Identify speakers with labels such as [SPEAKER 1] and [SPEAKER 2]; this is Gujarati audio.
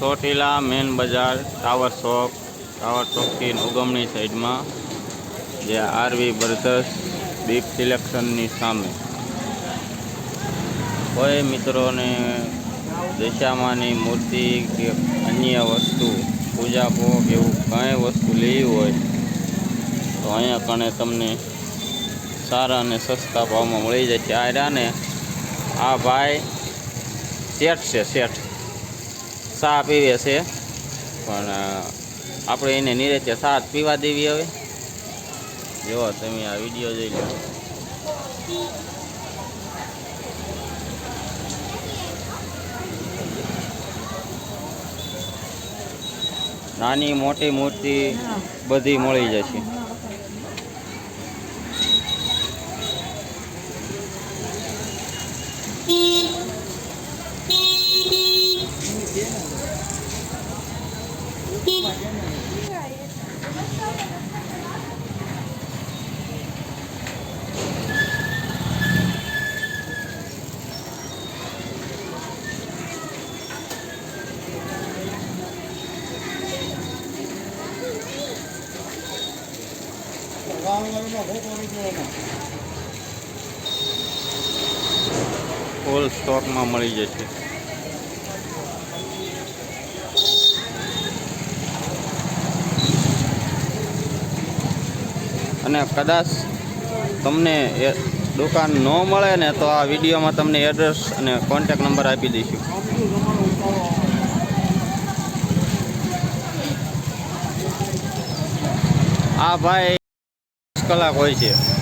[SPEAKER 1] ચોટીલા મેન બજાર ટાવર ચોક ટાવર ચોકથી ઉગમણી સાઈડમાં, જે આરવી બ્રધર્સ દીપ સિલેક્શનની સામે. કોઈ મિત્રોને દશામાની મૂર્તિ કે અન્ય વસ્તુ, પૂજા ભોગ એવું કાંઈ વસ્તુ લેવી હોય, તો અહીંયા કણે તમને સારા અને સસ્તા ભાવમાં મળી જશે. આ રહ્યા આ ભાઈ શેઠ છે, શેઠ. ચા પીવે છે. પણ આપણે એને નિરેતે સાત પીવા દેવી હવે. જો તમે આ વીડિયો જોઈ લો. નાની મોટી મૂર્તિ બધી મળી જશે. ફૂલ સ્ટોકમાં મળી જશે. અને કદાચ તમને દુકાન ન મળે ને તો આ વિડીયોમાં તમને એડ્રેસ અને કોન્ટેક નંબર આપી દઈશું. આ ભાઈ. કલાક હોય છે